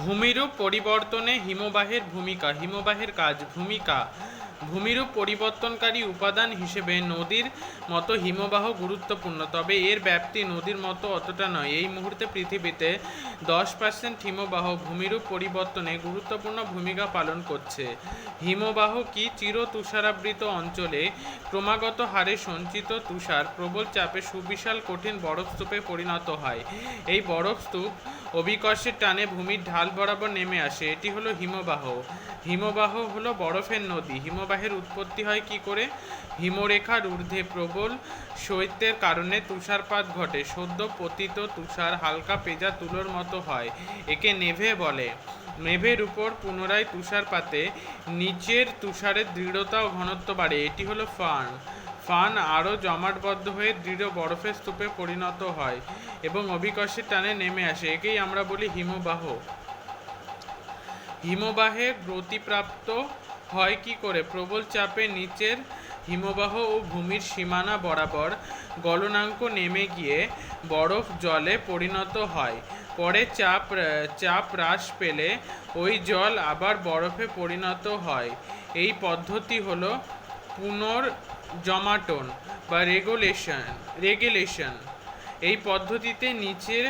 ভূমিরূপ পরিবর্তনে হিমবাহের ভূমিকা, হিমবাহের কাজ, ভূমিকা। ভূমিরূপ পরিবর্তনকারী উপাদান হিসেবে নদীর মতো হিমবাহ গুরুত্বপূর্ণ, তবে এর ব্যাপ্তি নদীর মতো অতটা নয়। এই মুহূর্তে পৃথিবীতে দশ পার্সেন্ট হিমবাহ ভূমিরূপ পরিবর্তনে গুরুত্বপূর্ণ ভূমিকা পালন করছে। হিমবাহ কি চির তুষারাবৃত অঞ্চলে ক্রমাগত হারে সঞ্চিত তুষার প্রবল চাপে সুবিশাল কঠিন বরফস্তূপে পরিণত হয়। এই বরফস্তূপ অভিকর্ষের টানে ভূমির ঢাল বরাবর নেমে আসে। এটি হলো হিমবাহ। হিমবাহ হলো বরফের নদী। হিমবাহের উৎপত্তি হয় কি করে? হিমরেখার ঊর্ধ্বে প্রবল শৈত্যের কারণে তুষারপাত ঘটে। সদ্য পতিত তুষার হালকা পেজা তুলোর মতো হয়। একে নেভে বলে। মেভের উপর পুনরায় তুষারপাতে নিচের তুষারের দৃঢ়তা ও ঘনত্ব বাড়ে। এটি হলো ফার্ন। ফান আরও জমাটবদ্ধ হয়ে দৃঢ় বরফের স্তূপে পরিণত হয় এবং অভিকর্ষের টানে নেমে আসে। একেই আমরা বলি হিমবাহ। হিমবাহে গতিপ্রাপ্ত হয় কি করে? প্রবল চাপে নিচের হিমবাহ ও ভূমির সীমানা বরাবর গলনাঙ্ক নেমে গিয়ে বরফ জলে পরিণত হয়। পরে চাপ চাপ হ্রাস পেলে ওই জল আবার বরফে পরিণত হয়। এই পদ্ধতি হলো পুনর্জমাটন বা রেগুলেশন রেগুলেশন। এই পদ্ধতিতে নিচের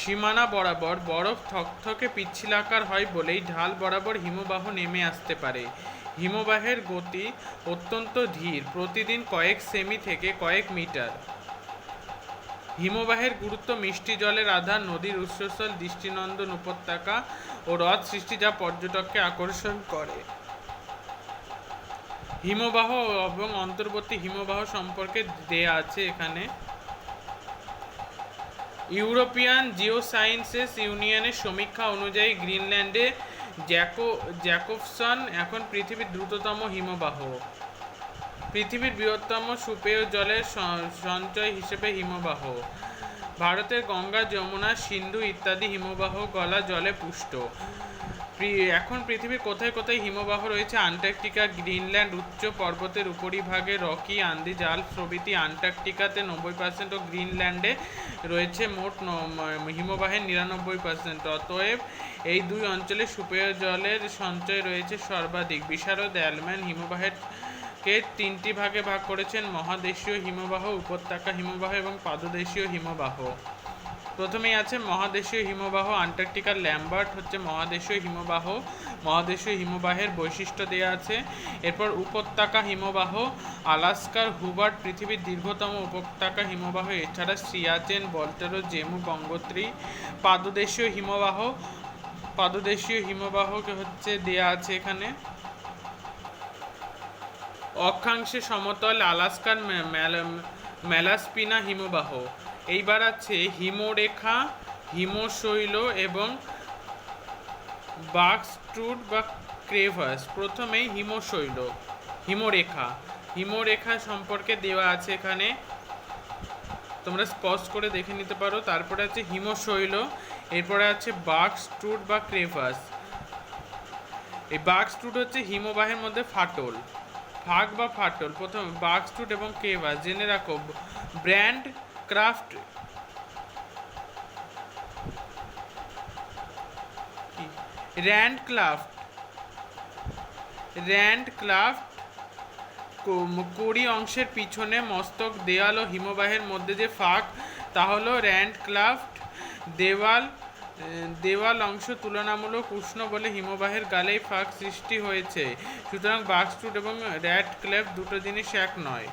সীমানা বরাবর বরফ থকথকে পিচ্ছিলাকার হয় বলেই ঢাল বরাবর হিমবাহ নেমে আসতে পারে। হিমবাহের গতি অত্যন্ত ধীর, প্রতিদিন কয়েক সেমি থেকে কয়েক মিটার। হিমবাহের গুরুত্ব মিষ্টি জলের আধার নদীর উৎসস্থল দৃষ্টিনন্দন উপত্যকা ও হ্রদ সৃষ্টি যা পর্যটককে আকর্ষণ করে। হিমবাহ এবং অন্তর্বর্তী হিমবাহ সম্পর্কে দেয়া আছে এখানে। ইউরোপিয়ান জিওসায়েন্সেস ইউনিয়নের সমীক্ষা অনুযায়ী গ্রিনল্যান্ডে জ্যাকো, জ্যাকবসন এখন পৃথিবীর দ্রুততম হিমবাহ। পৃথিবীর বৃহত্তম সুপেয় জলের সঞ্চয় হিসেবে হিমবাহ। ভারতের গঙ্গা, যমুনা, সিন্ধু ইত্যাদি হিমবাহ গলা জলে পুষ্ট। এখন পৃথিবীর কোথায় কোথায় হিমবাহ রয়েছে? আন্টার্কটিকা, গ্রিনল্যান্ড, উচ্চ পর্বতের উপরিভাগে রকি, আন্দিজ, আল্প প্রভৃতি আন্টার্কটিকাতে নব্বই পার্সেন্ট ও গ্রিনল্যান্ডে রয়েছে মোট হিমবাহের নিরানব্বই পার্সেন্ট অতএব এই দুই অঞ্চলে সুপেয় জলের সঞ্চয় রয়েছে সর্বাধিক। বিশারদ, অ্যালম্যান হিমবাহের কে তিনটি ভাগে ভাগ করেছেন মহাদেশীয় হিমবাহ, উপত্যকা হিমবাহ এবং পাদদেশীয় হিমবাহ। প্রথমেই আছে মহাদেশীয় হিমবাহ, আন্টার্কটিকার ল্যাম্বার্ট হচ্ছে মহাদেশীয় হিমবাহ। মহাদেশীয় হিমবাহের বৈশিষ্ট্য দেওয়া আছে। এরপর উপত্যকা হিমবাহ, আলাস্কার, হুবার্ট পৃথিবীর দীর্ঘতম উপত্যকা হিমবাহ, এছাড়া সিয়াচেন, বল্টেরো, জেমু, গঙ্গোত্রী। পাদদেশীয় হিমবাহ, পাদদেশীয় হিমবাহকে হচ্ছে দেয়া আছে এখানে। অক্ষাংশে সমতল আলাস্কার মে- ম্যাল- হিমবাহ। এইবার আছে হিমরেখা, হিমশৈল এবং বাক্সট্রুট বা ক্রেভাস। প্রথমেই হিমশৈল, হিমরেখা। হিমরেখা সম্পর্কে দেওয়া আছে এখানে। তোমরা স্পষ্ট করে দেখে নিতে পারো। তারপরে আছে হিমশৈল, এরপরে আছে বাক্সট্রুট বা ক্রেভাস। এই বাক্সট্রুট হচ্ছে হিমবাহের মধ্যে ফাটল, ফাঁক বা ফাটল। প্রথম বাক্সট্রুট এবং ক্রেভাস। জেনে রাখো, ব্র্যান্ড ক্রাফট র্যান্ড ক্লাফট র্যান্ড ক্লাফট কুড়ি অংশের পিছনে মস্তক দেওয়াল ও হিমবাহের মধ্যে যে ফাঁক, তা হলো র্যান্ড ক্লাফট দেওয়াল দেওয়াল অংশ তুলনামূলক উষ্ণ বলে হিমবাহের গালেই ফাঁক সৃষ্টি হয়েছে। সুতরাং বাক্সটুট এবং র্যাড ক্লেফ দুটো জিনিস এক নয়।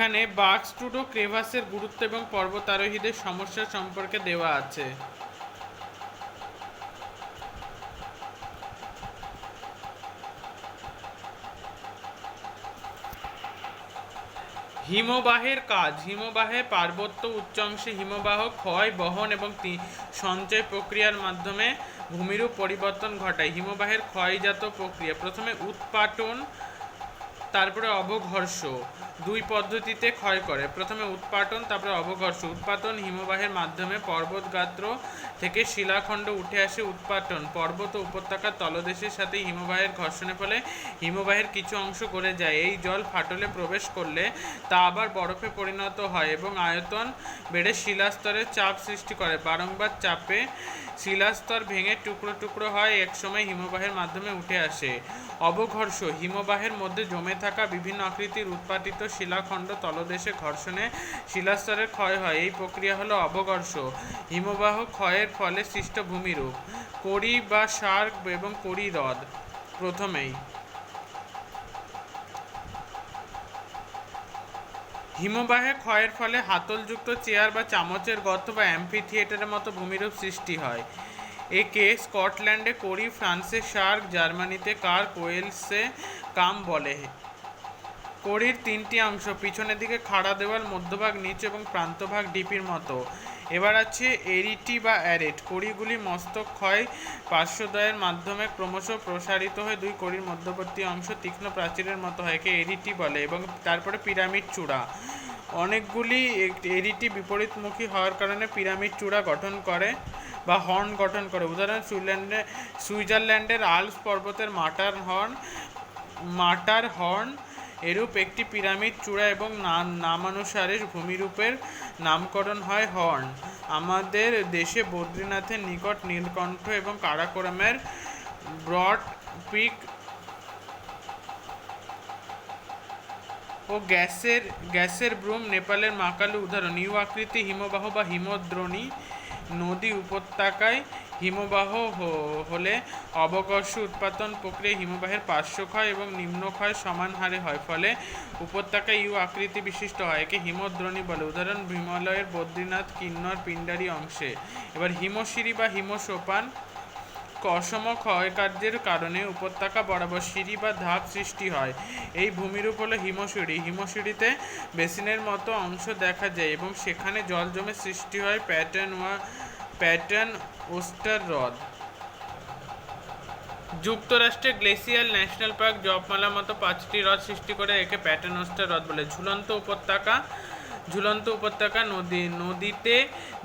এখানে বাক্সটুট ও ক্রেভাসের গুরুত্ব এবং পর্বতারোহীদের সমস্যা সম্পর্কে দেওয়া আছে। হিমবাহের কাজ। হিমবাহে পার্বত্য উচ্চাংশে হিমবাহ ক্ষয়, বহন এবং সঞ্চয় প্রক্রিয়ার মাধ্যমে ভূমিরূপ পরিবর্তন ঘটায়। হিমবাহের ক্ষয়জাত প্রক্রিয়া প্রথমে উৎপাটন তারপরে অবঘর্ষ। দুই পদ্ধতিতে ক্ষয় করে। প্রথমে উৎপাটন, তারপরে অবঘর্ষ। উৎপাটন হিমবাহের মাধ্যমে পর্বতগাত্র থেকে শিলাখণ্ড উঠে আসে উৎপাটন। পর্বত ও উপত্যকার তলদেশের সাথে হিমবাহের ঘর্ষণের ফলে হিমবাহের কিছু অংশ গলে যায়। এই জল ফাটলে প্রবেশ করলে তা আবার বরফে পরিণত হয় এবং আয়তন বেড়ে শিলাস্তরের চাপ সৃষ্টি করে। বারংবার চাপে শিলাস্তর ভেঙে টুকরো টুকরো হয়। একসময় হিমবাহের মাধ্যমে উঠে আসে। অবঘর্ষ হিমবাহের মধ্যে জমে থাকা বিভিন্ন আকৃতির উৎপাদিত শিলাখণ্ড তলদেশে ঘর্ষণে শিলাস্তরের ক্ষয় হয়। এই প্রক্রিয়া হলো অবঘর্ষ। হিমবাহ ক্ষয়ের ফলে সৃষ্ট ভূমিরূপ। কড়ি বা সার এবং কড়ি হ্রদ প্রথমেই। হিমবাহে ক্ষয়ের ফলে হাতলযুক্ত চেয়ার বা চামচের গর্ত বা অ্যাম্পি থিয়েটারের মতো ভূমিরূপ সৃষ্টি হয়। একে স্কটল্যান্ডে করি ফ্রান্সে শার্ক জার্মানিতে কার কোয়েলসে কাম বলে। কড়ির তিনটি অংশ, পিছনের দিকে খাড়া দেওয়াল, মধ্যভাগ নিচু এবং প্রান্তভাগ ডিপির মতো। এবার আছে এরিটি বা অ্যারেট। কড়িগুলি মস্তক ক্ষয় পার্শ্বদয়ের মাধ্যমে ক্রমশ প্রসারিত হয়ে দুই কড়ির মধ্যবর্তী অংশ তীক্ষ্ণ প্রাচীরের মতো হয় একে এরিটি বলে এবং তারপরে পিরামিড চূড়া। অনেকগুলি এরিটি বিপরীতমুখী হওয়ার কারণে পিরামিড চূড়া গঠন করে বা হর্ন গঠন করে। উদাহরণ সুইল্যান্ডে সুইজারল্যান্ডের আলস পর্বতের মাটার হর্ন মাটার হর্ন এরূপ একটি পিরামিড চূড়া এবং নাম নামানুসারে ভূমিরূপের নামকরণ হয় হর্ন। আমাদের দেশে বদ্রীনাথের নিকট নীলকণ্ঠ এবং কারাকোরামের ব্রড পিক ও গ্যাসের গ্যাসের ব্রুম নেপালের মাকালু উদাহরণ। ইউ আকৃতি হিমবাহ বা হিমদ্রোণী নদী উপত্যকায় হিমবাহ হলে অবকর্ষ উৎপাদন প্রক্রিয়া হিমবাহের পার্শ্বক্ষয় এবং নিম্নক্ষয় সমান হারে হয়, ফলে উপত্যকা ইউ আকৃতি বিশিষ্ট হয়। একে হিমদ্রোণী বলে। উদাহরণ হিমালয়ের বদ্রীনাথ কিন্নর পিণ্ডারি অংশে। এবার হিমশিরি বা হিমসোপান অসম ক্ষয়কার্যের কারণে উপত্যকা বরাবর সিঁড়ি বা ধাপ সৃষ্টি হয়। এই ভূমিরূপ হলো হিমশিড়ি। হিমশিড়িতে বেসিনের মতো অংশ দেখা যায় এবং সেখানে জল জমে সৃষ্টি হয় প্যাটার্ন ওয়া, প্যাটার্ন ওস্টার হ্রদ। যুক্তরাষ্ট্রে গ্লেসিয়াল ন্যাশনাল পার্ক জপমালা মতো পাঁচটি হ্রদ সৃষ্টি করে একে প্যাটার্নোস্টার হ্রদ বলে। ঝুলন্ত উপত্যকা ঝুলন্ত উপত্যকা নদী, নদীতে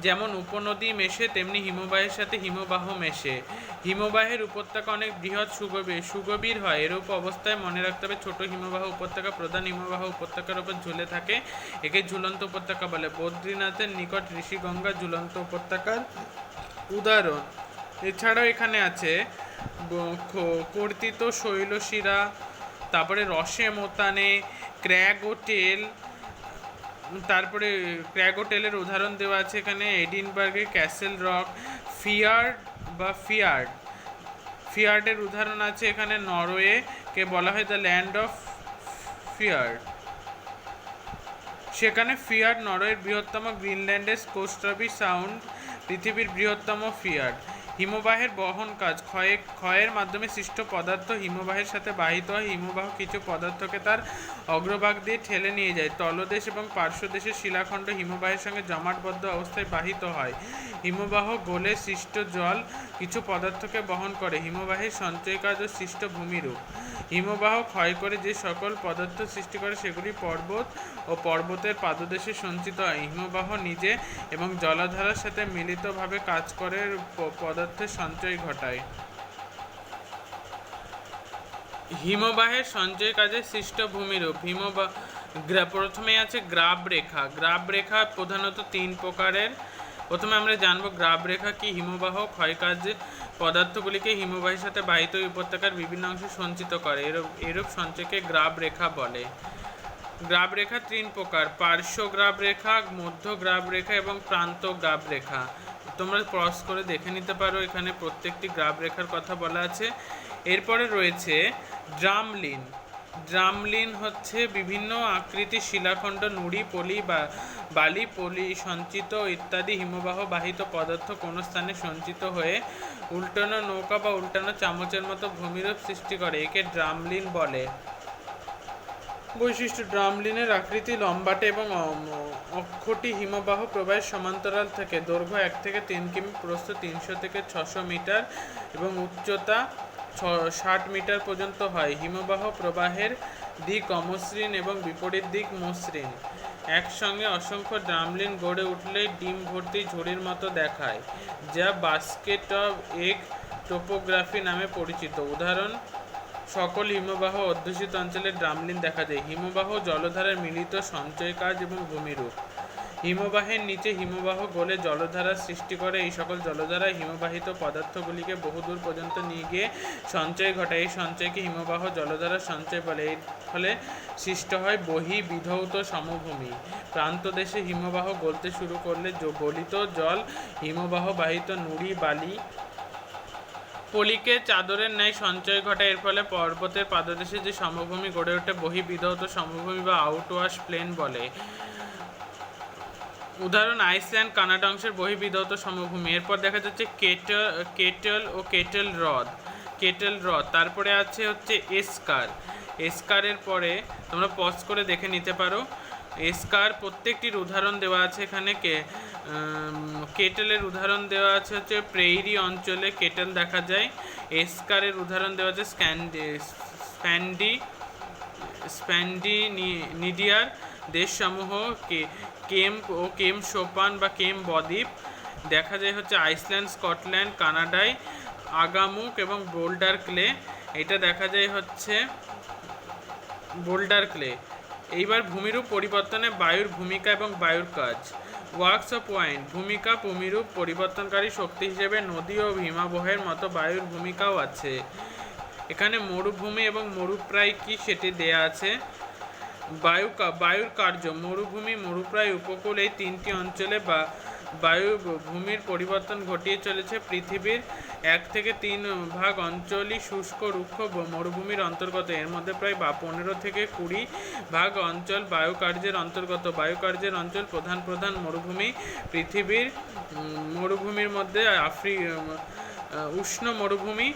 যেমন উপনদী মেশে, তেমনি হিমবাহের সাথে হিমবাহ মেশে। হিমবাহের উপত্যকা অনেক বৃহৎ সুগভীর সুগভীর হয়। এরূপ অবস্থায় মনে রাখতে হবে, ছোট হিমবাহ উপত্যকা প্রধান হিমবাহ উপত্যকার উপর ঝুলে থাকে, একে ঝুলন্ত উপত্যকা বলে। বদ্রীনাথের নিকট ঋষিগঙ্গা ঝুলন্ত উপত্যকার উদাহরণ। এছাড়াও এখানে আছে কর্তিত শৈলশিরা, তারপরে রসে মোতানে, ক্র্যাগ ও টেল, তারপরে ক্র্যাগ ও উদাহরণ দেওয়া আছে এখানে এডিনবার্গের ক্যাসেল রক ফিয়ার্ড বা ফিয়ার্ড। ফিয়ার্ডের উদাহরণ আছে এখানে নরওয়ে, কে বলা হয় দ্য ল্যান্ড অফ ফিয়ার্ড। সেখানে ফিয়ার্ড নরওয়ের বৃহত্তম গ্রিনল্যান্ডের স্কোস্ট্রবি সাউন্ড পৃথিবীর বৃহত্তম ফিয়ার্ড হিমবাহের বহন কাজ। ক্ষয়ে ক্ষয়ের মাধ্যমে সৃষ্ট পদার্থ হিমবাহের সাথে বাহিত হয়। হিমবাহ কিছু পদার্থকে তার অগ্রভাগ দিয়ে ঠেলে নিয়ে যায়। তলদেশ এবং পার্শ্বদেশের শিলাখণ্ড হিমবাহের সঙ্গে জমাটবদ্ধ অবস্থায় বাহিত হয়। হিমবাহ গোলে সৃষ্ট জল কিছু পদার্থকে বহন করে। হিমবাহের সঞ্চয় কাজ ও সৃষ্ট ভূমিরূপ। হিমবাহ ক্ষয় করে যে সকল পদার্থ সৃষ্টি করে, সেগুলি পর্বত ও পর্বতের পাদদেশে সঞ্চিত হয়। হিমবাহ নিজে এবং জলাধারার সাথে মিলিতভাবে কাজ করে প- পদার্থের সঞ্চয় ঘটায়। হিমবাহের সঞ্চয় কাজে সৃষ্ট ভূমিরূপ। হিমবাহ প্রথমে আছে গ্রাব রেখা গ্রাব রেখা প্রধানত তিন প্রকারের। প্রথমে আমরা জানব গ্রাব রেখা কি হিমবাহ ক্ষয়কার্যে পদার্থগুলিকে হিমবাহের সাথে বাহিত উপত্যকার বিভিন্ন অংশে সঞ্চিত করে। এরূপ এরূপ সঞ্চয়কে গ্রাব রেখা বলে। গ্রাব রেখা তিন প্রকার। পার্শ্ব গ্রাব রেখা মধ্য গ্রাব রেখা এবং প্রান্ত গ্রাব রেখা তোমরা ক্রস করে দেখে নিতে পারো, এখানে প্রত্যেকটি গ্রাব রেখার কথা বলা আছে। এরপরে রয়েছে ড্রামলিন। ড্রামলিন হচ্ছে বিভিন্ন আকৃতির শিলাখণ্ড, নুড়ি, পলি বা বালি, পলি সঞ্চিত ইত্যাদি হিমবাহ বাহিত পদার্থ কোনো স্থানে সঞ্চিত হয়ে উল্টানো নৌকা বা উল্টানো চামচের মতো ভূমিরূপ সৃষ্টি করে, একে ড্রামলিন বলে। বৈশিষ্ট্য ড্রামলিনের আকৃতি লম্বাটে এবং অক্ষটি হিমবাহ প্রবাহের সমান্তরাল থেকে। দৈর্ঘ্য এক থেকে তিন কিমি, প্রস্থ তিনশো থেকে ছশো মিটার এবং উচ্চতা ষাট মিটার পর্যন্ত হয়। হিমবাহ প্রবাহের দিক অমসৃণ এবং বিপরীত দিক মসৃণ। একসঙ্গে অসংখ্য ড্রামলিন গড়ে উঠলেই ডিম ভর্তি ঝুড়ির মতো দেখায়, যা বাস্কেট অফ এগ টোপোগ্রাফি নামে পরিচিত। উদাহরণ সকল হিমবাহ অধ্যুষিত অঞ্চলে ড্রামলিন দেখা যায় হিমবাহ জলধারার মিলিত সঞ্চয় কাজ এবং ভূমিরূপ। হিমবাহের নিচে হিমবাহ গলে জলধারা সৃষ্টি করে। এই সকল জলধারা হিমবাহিত পদার্থগুলিকে বহুদূর পর্যন্ত নিয়ে গিয়ে সঞ্চয় ঘটায়। এই সঞ্চয়কে হিমবাহ জলধারার সঞ্চয় বলে। এর ফলে সৃষ্ট হয় বহি বিধৌত সমভূমি। প্রান্তদেশে হিমবাহ গলতে শুরু করলে গলিত জল হিমবাহ বাহিত নুড়ি, বালি পলিকে চাদরের ন্যায় সঞ্চয় ঘটায় এর ফলে পর্বতের পাদদেশে যে সমভূমি গড়ে ওঠে বহিবিধৌত সমভূমি বা আউটওয়াশ প্লেন বলে। উদাহরণ, আইসল্যান্ড, কানাডা অংশের বহিবিধৌত সমভূমি। এরপর দেখা যাচ্ছে কেটল কেটল ও কেটল হ্রদ কেটল হ্রদ। তারপরে আছে হচ্ছে এসকার। এসকারের পরে তোমরা পজ করে দেখে নিতে পারো। এসকার প্রত্যেকটির উদাহরণ দেওয়া আছে এখানে কে কেটেলের উদাহরণ দেওয়া আছে হচ্ছে প্রেইরি অঞ্চলে কেটেল দেখা যায়। এসকারের উদাহরণ দেওয়া আছে স্ক্যান্ডি, স্প্যান্ডি স্প্যান্ডি নিডিয়ার দেশসমূহ কে- কেম্প ও কেম সোপান বা কেম বদ্বীপ। দেখা যায় হচ্ছে আইসল্যান্ড, স্কটল্যান্ড, কানাডায় আগামুক এবং বোল্ডার ক্লে। এটা দেখা যায় হচ্ছে বোল্ডার ক্লে। এইবার ভূমিরূপ পরিবর্তনে বায়ুর ভূমিকা এবং বায়ুর কাজ। ওয়ার্কস অফ ওয়াইন, ভূমিকা, ভূমিরূপ পরিবর্তনকারী শক্তি হিসেবে নদী ও হিমাবহের মতো বায়ুর ভূমিকাও আছে। এখানে মরুভূমি এবং মরুপ্রায় কি সেটি দেয়া আছে? বায়ু বায়ুর কার্য, মরুভূমি, মরুপ্রায় উপকূল এই তিনটি অঞ্চলে বা বায়ু ভূমির পরিবর্তন ঘটিয়ে চলেছে। পৃথিবীর এক থেকে তিন ভাগ অঞ্চলই শুষ্ক, রুক্ষ মরুভূমির অন্তর্গত। এর মধ্যে প্রায় বা পনেরো থেকে কুড়ি ভাগ অঞ্চল বায়ু কার্যের অন্তর্গত। বায়ু কার্যের অঞ্চল প্রধান প্রধান মরুভূমি পৃথিবীর মরুভূমির মধ্যে আফ্রি উষ্ণ মরুভূমি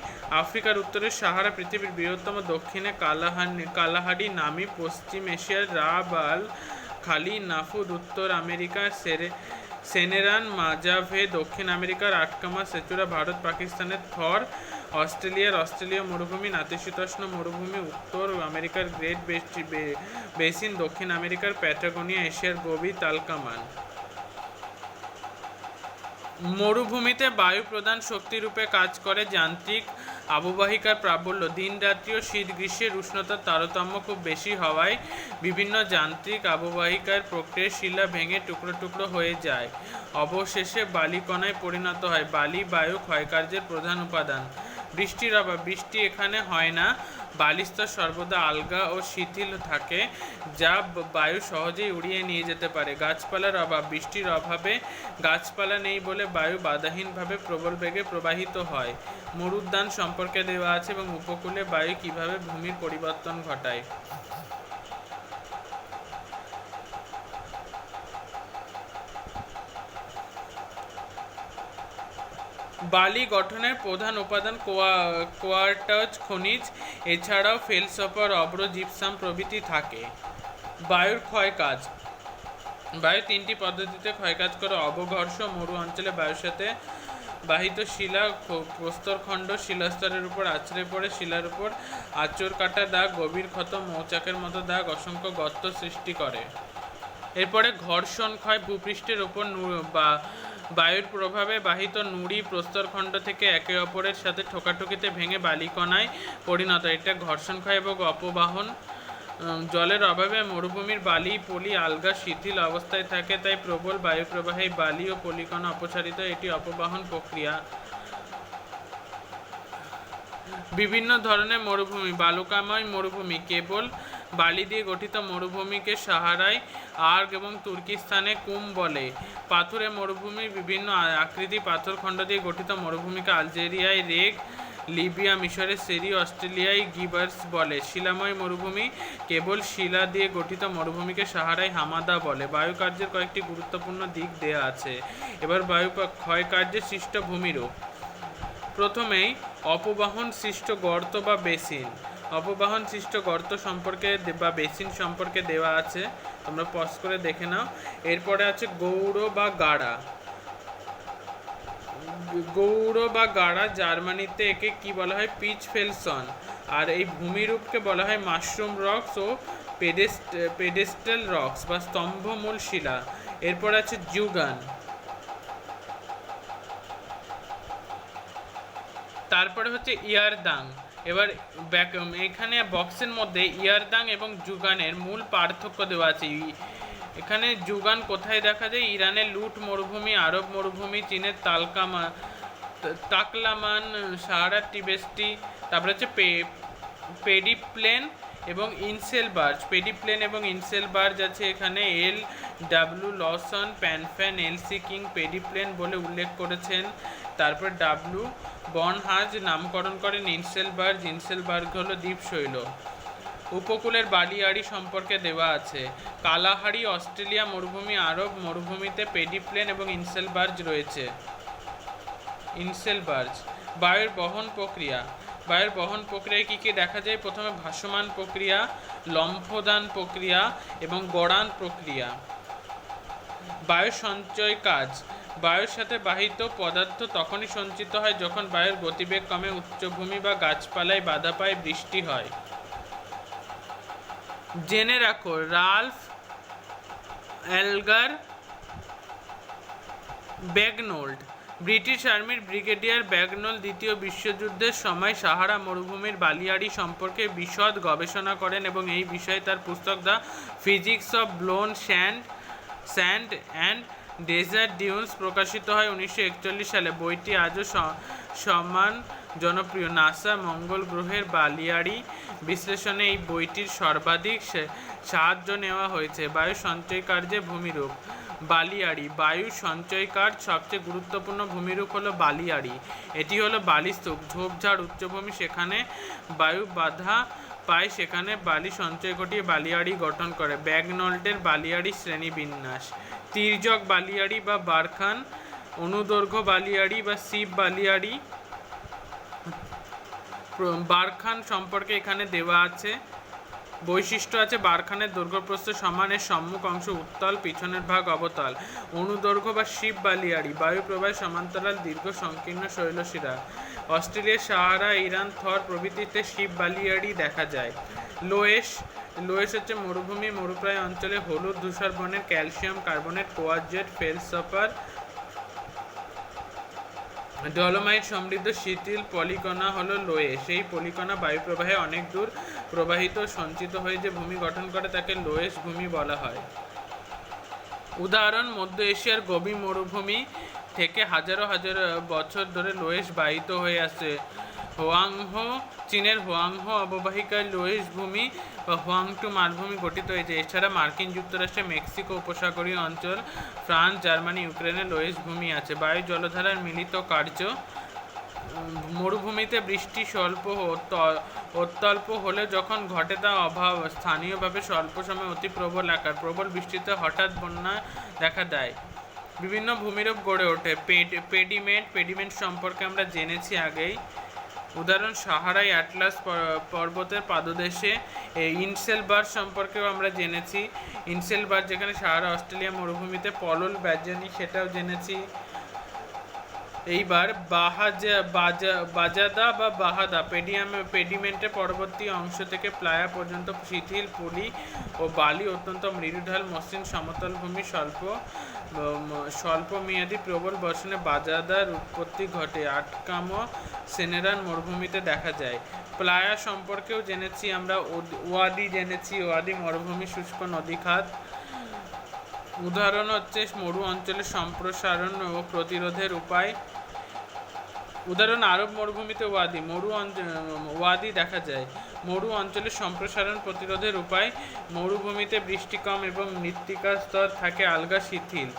আফ্রিকার উত্তরে সাহারা পৃথিবীর বৃহত্তম দক্ষিণে কালাহানি, কালাহাডি, নামি, পশ্চিম এশিয়ার রাবাল খালি, নাফুদ, উত্তর আমেরিকা সেরে সেনেরান, মাজাভে, দক্ষিণ আমেরিকার আটকামা, সেচুরা, ভারত, পাকিস্তানের থর, অস্ট্রেলিয়ার অস্ট্রেলীয় মরুভূমি, নাতিশীতোষ্ণ মরুভূমি, উত্তর আমেরিকার গ্রেট বেসিন, দক্ষিণ আমেরিকার প্যাটাগোনিয়া, এশিয়ার গভীর তালকামান। মরুভূমিতে বায়ু প্রধান শক্তিরূপে কাজ করে যান্ত্রিক আবহবাহিকার প্রাবল্য দিন রাত্রি ও শীত গ্রীষ্মের উষ্ণতার তারতম্য খুব বেশি হওয়ায় বিভিন্ন যান্ত্রিক আবহাওয়িকার প্রক্রিয়া শিলা ভেঙে টুকরো টুকরো হয়ে যায়। অবশেষে বালিকণায় পরিণত হয় বালি বায়ু ক্ষয়কার্যের প্রধান উপাদান। বৃষ্টির অভাব। বৃষ্টি এখানে হয় না। বালিস্তর সর্বদা আলগা ও শিথিল থাকে, যা বায়ু সহজেই উড়িয়ে নিয়ে যেতে পারে। গাছপালার অভাব, বৃষ্টির অভাবে গাছপালা নেই বলে বায়ু বাধাহীনভাবে প্রবল বেগে প্রবাহিত হয়। মরুদ্যান সম্পর্কে দেওয়া আছে এবং উপকূলে বায়ু কীভাবে ভূমির পরিবর্তন ঘটায়। বালি গঠনের প্রধান উপাদান কোয়া- কোয়ার্টাজ খনিজ, এছাড়াও ফেলসফার অব্র জিপসাম প্রভৃতি থাকে। বায়ুর ক্ষয় কাজ। বায়ু তিনটি পদ্ধতিতে ক্ষয়কাজ করে, অবঘর্ষ, মরু অঞ্চলে বায়ুর সাথে বাহিত শিলা প্রস্তরখণ্ড শিলাস্তরের উপর আছড়ে পড়ে, শিলার উপর আঁচড় কাটা দাগ, গভীর ক্ষত, মৌচাকের মতো দাগ, অসংখ্য গর্ত সৃষ্টি করে। এরপরে ঘর্ষণ ক্ষয়, ভূপৃষ্ঠের ওপর নু- বা বায়ুর প্রভাবে বাহিত নুড়ি প্রস্তরখণ্ড থেকে একে অপরের সাথে ঠোকাঠুকিতে ভেঙে বালিকণায় পরিণত। এটা ঘর্ষণ ক্ষয় এবং অপবাহন জলের অভাবে মরুভূমির বালি, পলি, আলগা, শিথিল অবস্থায় থাকে, তাই প্রবল বায়ু প্রবাহে বালি ও পলিকণা অপসারিত, এটি অপবাহন প্রক্রিয়া। বিভিন্ন ধরনের মরুভূমি, বালুকাময় মরুভূমি, কেবল বালি দিয়ে গঠিত মরুভূমিকে সাহারায় আর্গ এবং তুর্কিস্তানে কুম বলে। পাথুরে মরুভূমি বিভিন্ন আকৃতি পাথর খণ্ড দিয়ে গঠিত মরুভূমিকে আলজেরিয়ায় রেগ, লিবিয়া, মিশরে, সেরি, অস্ট্রেলিয়ায় গিবার্স বলে। শিলাময় মরুভূমি কেবল শিলা দিয়ে গঠিত মরুভূমিকে সাহারায় হামাদা বলে। বায়ু কার্যের কয়েকটি গুরুত্বপূর্ণ দিক দেয়া আছে। এবার বায়ু ক্ষয় কার্যের সৃষ্ট ভূমিরূপ। প্রথমেই অপবাহন সৃষ্ট গর্ত বা বেসিন। অপবাহন সৃষ্ট গর্ত সম্পর্কে বা বেসিন সম্পর্কে দেওয়া আছে। তোমরা পজ করে দেখে নাও। এরপরে আছে গৌড় বা গাড়া। গৌড় বা গাড়া জার্মানিতে একে কি বলা হয়? পিচ ফেলসন আর এই ভূমিরূপকে বলা হয় মাশরুম রক্স ও পেডেস্ট পেডেস্টাল রক্স বা স্তম্ভমূল শিলা। এরপর আছে জুগান তারপরে হচ্ছে ইয়ারদাং। এবার ব্যাক এখানে বক্সের মধ্যে ইয়ারদাং এবং জুগানের মূল পার্থক্য দেওয়া আছে। এখানে জুগান কোথায় দেখা যায়? ইরানের লুট মরুভূমি, আরব মরুভূমি, চীনের তালকামা তাকলামান, সাহারা, টিবেস্টি, তারপরে হচ্ছে পে, পেডিপ্লেন এবং ইনসেল বার্জ পেডিপ্লেন এবং ইনসেল বার্জ আছে এখানে। L W Lawson, panfan, L C King pediplane বলে উল্লেখ করেছেন। তারপর ডাব্লু বনহাজ নামকরণ করেন ইনসেলবার্গ। ইনসেলবার্গ হলো দ্বীপশৈল। উপকূলের বালিয়াড়ি সম্পর্কে দেওয়া আছে। কালাহারি, অস্ট্রেলিয়া, মরুভূমি, আরব মরুভূমিতে পেডিপ্লেন এবং ইনসেলবার্জ রয়েছে। ইনসেলবার্জ বায়ুর বহন প্রক্রিয়া। বায়ুর বহন প্রক্রিয়ায় কী কী দেখা যায়? প্রথমে ভাসমান প্রক্রিয়া, লম্ফদান প্রক্রিয়া এবং গড়ান প্রক্রিয়া। বায়ু সঞ্চয় কাজ। বায়ুর সাথে বাহিত পদার্থ তখনই সঞ্চিত হয় যখন বায়ুর গতিবেগ কমে উচ্চভূমি বা গাছপালায় বাধা পায়, বৃষ্টি হয়। জেনে রাখো, রালফ অ্যালগার ব্যাগনোল্ড, ব্রিটিশ আর্মির ব্রিগেডিয়ার ব্যাগনোল দ্বিতীয় বিশ্বযুদ্ধের সময় সাহারা মরুভূমির বালিয়াড়ি সম্পর্কে বিশদ গবেষণা করেন এবং এই বিষয়ে তার পুস্তক the physics of blown sand sand and desert dunes প্রকাশিত হয় উনিশশো একচল্লিশ সালে। বইটি আজও সমান জনপ্রিয়। নাসা মঙ্গল গ্রহের বালিয়াড়ি বিশ্লেষণে এই বইটির সর্বাধিক সাহায্য নেওয়া হয়েছে। বায়ু সঞ্চয় কার্যে ভূমিরূপ, বালিয়াড়ি। বায়ু সঞ্চয় সবচেয়ে গুরুত্বপূর্ণ ভূমিরূপ হলো বালিয়াড়ি। এটি হলো বালিস্তূপ। ঝোপঝাড় উচ্চভূমি সেখানে বায়ু বাধা পায়, সেখানে বালি সঞ্চয় ঘটিয়ে বালিয়াড়ি গঠন করে। ব্যাগনল্টের বালিয়াড়ি শ্রেণীবিন্যাস তির্যক বালিয়াড়ি বা বারখান, অনুদৈর্ঘ্য বালিয়াড়ি বা শিব বালিয়াড়ি। বারখান সম্পর্কে এখানে দেওয়া আছে। বৈশিষ্ট্য আছে, বারখানের দৈর্ঘ্যপ্রস্থ সমানের সম্মুখ অংশ উত্তল, পিছনের ভাগ অবতল। অনুদৈর্ঘ্য বা শিব বালিয়াড়ি, বায়ু প্রবাহ সমান্তরাল, দীর্ঘ, সংকীর্ণ শৈলশিরা। অস্ট্রেলিয়ার সাহারা, ইরান, থর প্রভৃতিতে শিব বালিয়াড়ি দেখা যায়। লোয়েস লোয়েস হচ্ছে মরুভূমি, মরুপ্রায় অঞ্চলে হলুদ ধূসর বনের calcium carbonate, quartz feldspar dolomite সমৃদ্ধ শিথিল পলিকণা হলো লোয়ে সেই পলিকণা বায়ু প্রবাহে অনেক দূর প্রবাহিত সঞ্চিত হয়ে যে ভূমি গঠন করে তাকে লোয়েস ভূমি বলা হয়। উদাহরণ, মধ্য এশিয়ার গভীর মরুভূমি থেকে হাজারো হাজার বছর ধরে লোয়েস বাহিত হয়ে আসছে। হোয়াংহো, চীনের হোয়াংহো অববাহিকায় লোয়েস ভূমি বা হোয়াংটু মালভূমি গঠিত হয়েছে। এছাড়া মার্কিন যুক্তরাষ্ট্রে মেক্সিকো উপসাগরীয় অঞ্চল, ফ্রান্স, জার্মানি, ইউক্রেনে লোয়েস ভূমি আছে। বায়ু জলধারার মিলিত কার্য মরুভূমিতে বৃষ্টি স্বল্প অত্যল্প হলে যখন ঘটে তা অভাব, স্থানীয়ভাবে স্বল্প সময় অতি প্রবল আকার। প্রবল বৃষ্টিতে হঠাৎ বন্যা দেখা দেয়। বিভিন্ন ভূমিরূপ গড়ে ওঠে। পেড পেডিমেন্ট পেডিমেন্ট সম্পর্কে আমরা জেনেছি আগেই। উদাহরণ, সাহারাই অ্যাটলাস পর্বতের পাদদেশে এই ইনসেলবার সম্পর্কেও আমরা জেনেছি। ইনসেলবার যেখানে সাহারা অস্ট্রেলিয়া মরুভূমিতে পলল ব্যাজানি সেটাও জেনেছি। এইবার বাহাজা বাজা বাজাদা বা বাহাদা পেডিয়াম পেডিমেন্টের পরবর্তী অংশ থেকে প্লায়া পর্যন্ত শিথিল পলি ও বালি অত্যন্ত মৃদুঢাল মসৃণ সমতল ভূমি স্বল্প উম, স্বল্প মেয়াদী প্রবল বর্ষণে বাজাদার উৎপত্তি ঘটে। আটকাম সেনেরান মরুভূমিতে দেখা যায়। প্লায়া সম্পর্কেও জেনেছি আমরা ওয়াদি জেনেছি। ওয়াদি মরুভূমি শুষ্ক নদীখাত উদাহরণ হচ্ছে মরু অঞ্চলের সম্প্রসারণ ও প্রতিরোধের উপায়। উদাহরণ আরব মরুভূমিতে ওয়াদি, মরু ওয়াদি দেখা যায়। মরু অঞ্চলের সম্প্রসারণ প্রতিরোধের উপায়, মরুভূমিতে বৃষ্টি কম এবং মৃত্তিকার স্তর থাকে আলগা শিথিল।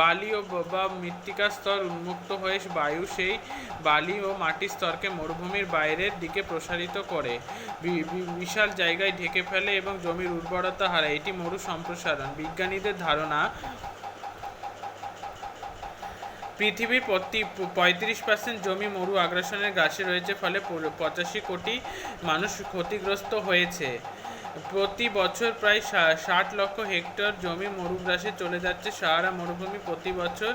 বালি ও বা মৃত্তিকার স্তর উন্মুক্ত হয়ে বায়ু সেই বালি ও মাটির স্তরকে মরুভূমির বাইরের দিকে প্রসারিত করে। বিশাল জায়গায় ঢেকে ফেলে এবং জমির উর্বরতা হারায়। এটি মরু সম্প্রসারণ। বিজ্ঞানীদের ধারণা পৃথিবীর প্রতি পঁয়ত্রিশ পার্সেন্ট জমি মরু আগ্রাসনের গ্রাসে রয়েছে, ফলে পঁচাশি কোটি মানুষ ক্ষতিগ্রস্ত হয়েছে। প্রতি বছর প্রায় ষাট লক্ষ হেক্টর জমি মরুগ্রাসে চলে যাচ্ছে। সাহারা মরুভূমি প্রতি বছর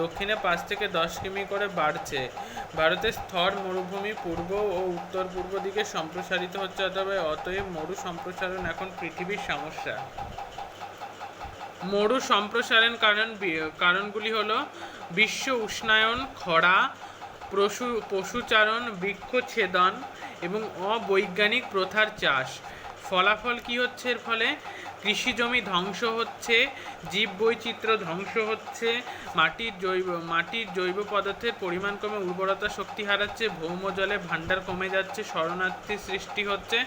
দক্ষিণে পাঁচ থেকে দশ কিমি করে বাড়ছে। ভারতের স্থর মরুভূমি পূর্ব ও উত্তর পূর্ব দিকে সম্প্রসারিত হচ্ছে অথবা অতএব মরু সম্প্রসারণ এখন পৃথিবীর সমস্যা। মরু সম্প্রসারণ কারণ কারণগুলি হলো বিশ্ব উষ্ণায়ন, খরা পশু পশুচারণ, বৃক্ষছেদন এবং অবৈজ্ঞানিক প্রথার চাষ। ফলাফল কি হচ্ছে এর ফলে? কৃষি জমি ধ্বংস হচ্ছে, জীব বৈচিত্র্য ধ্বংস হচ্ছে, মাটির জৈব মাটির জৈব পদার্থের পরিমাণ কমে, উর্বরতা শক্তি হারাচ্ছে, ভৌম জলে ভাণ্ডার কমে যাচ্ছে, শরণার্থী সৃষ্টি হচ্ছে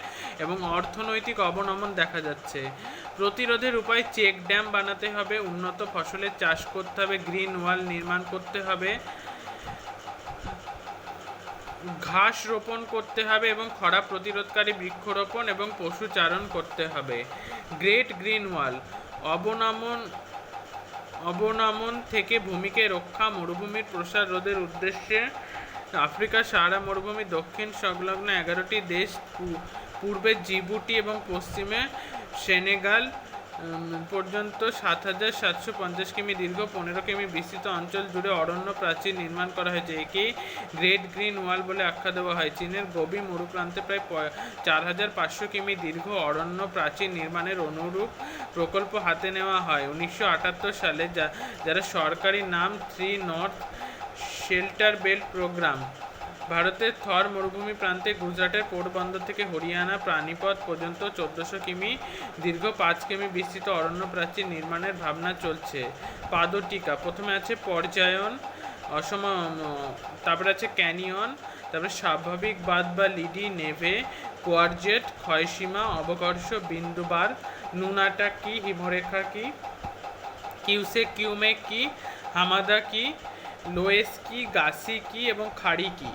এবং অর্থনৈতিক অবনমন দেখা যাচ্ছে। প্রতিরোধের উপায় চেক ড্যাম বানাতে হবে, উন্নত ফসলের চাষ করতে হবে, গ্রিন ওয়াল নির্মাণ করতে হবে, ঘাস রোপণ করতে হবে এবং খরা প্রতিরোধকারী বৃক্ষরোপণ এবং পশুচারণ করতে হবে। গ্রেট গ্রিন ওয়াল অবনমন অবনমন থেকে ভূমিকে রক্ষা মরুভূমির প্রসার রোধের উদ্দেশ্যে আফ্রিকা সারা মরুভূমি দক্ষিণ সংলগ্ন এগারোটি দেশ পূর্বে জিবুটি এবং পশ্চিমে সেনেগাল পর্যন্ত সাত হাজার সাতশো পঞ্চাশ কিমি দীর্ঘ, পনেরো কিমি বিস্তৃত অঞ্চল জুড়ে অরণ্য প্রাচীর নির্মাণ করা হয়েছে। একেই গ্রেট গ্রিন ওয়াল বলে আখ্যা দেওয়া হয়। চীনের গভীর মরুপ্রান্তে প্রায় চার হাজার পাঁচশো কিমি দীর্ঘ অরণ্য প্রাচীর নির্মাণের অনুরূপ প্রকল্প হাতে নেওয়া হয়। উনিশশো আটাত্তর সালে যা যারা সরকারি নাম three north shelter belt programme ভারতের থর মরুভূমি প্রান্তে গুজরাটের পোরবন্দর থেকে হরিয়ানা প্রাণীপথ পর্যন্ত চোদ্দোশো কিমি, দীর্ঘ পাঁচ কিমি বিস্তৃত অরণ্য প্রাচীর নির্মাণের ভাবনা চলছে। পাদটিকা, প্রথমে আছে পর্যায়ন অসম তারপরে আছে ক্যানিয়ন, তারপরে স্বাভাবিক বাদ বা লিডি, নেভে, কোয়ারজেট, ক্ষয়সীমা, অবকর্ষ বিন্দুবার নুনাটা কি, হিমরেখা কি, কিউসে কিউমে কি, হামাদা কি, লোয়েস কি, গাসি কি, এবং খাড়ি কি।